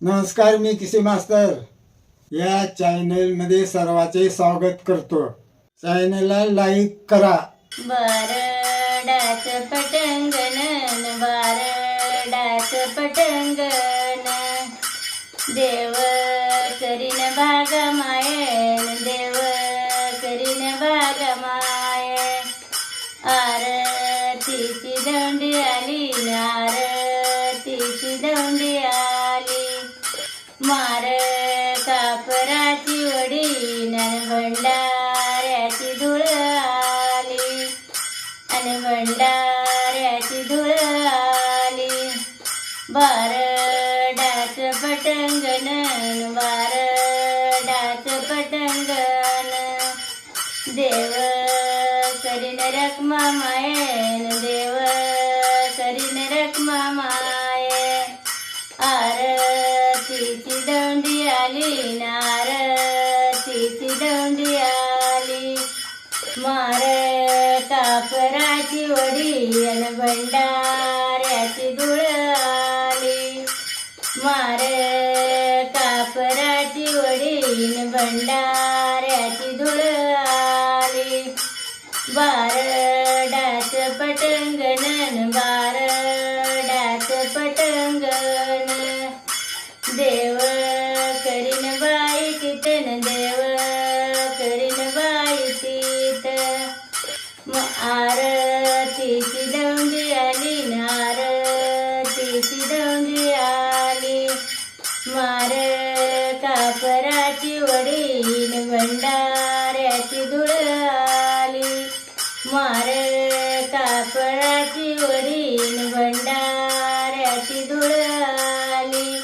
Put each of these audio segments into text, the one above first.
नमस्कार मी किसी मास्तर. या चॅनलमध्ये सर्वांचे स्वागत करतो. चॅनलला लाईक करा. बारडाच पटंगण बारडाच पटंगण. देव करीन बाग माय देव करीन भाग माय आरतीची दंडी आली आर कापराची वडी नन भंडाऱ्याची धुळ आली. आणि भंडाऱ्याची धुळ आली. बारडाच पटंगण बारडाच पटंगण देव करीन रकमा मायन देव करीन रकमा माय दंडी आली. नारतीची आली मार कापराची वडी अन भंडाऱ्याची धुळ आली. मार कापराची वडी न भंडाऱ्याची धुळ आली. बारडाच पटंगणन बार आरतीची दौंडी आली नारतीची दौंडी आली. मार कापराची वडील भंडाऱ्याची धुळ आली. मार कापराची वडील भंडाऱ्याची धुळ आली.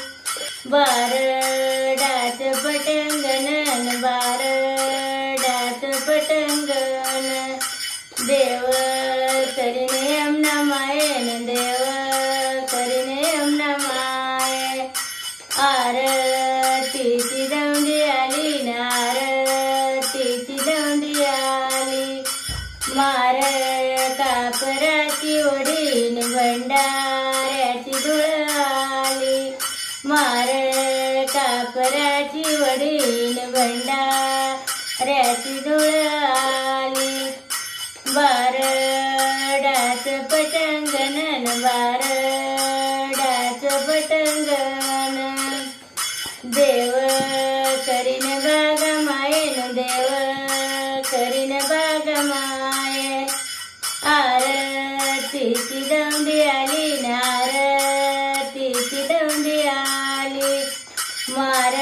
बारडाच पटंगण बारडाच पटंग देव करीने अमना मायन देव करीने अमना माय आरतीची दौंडी आली नारतीची दौंडी आली. मार कापराची ओढीन भंडाऱ्याची धुळ आली. मार कापराची वडील भंडाऱ्याची धुळ पटंगण बारडाच पटंगण देव करीन बाग मायन देव करीन बाग माय आरतीची दौंडी आली नारतीची दौंडी आली मार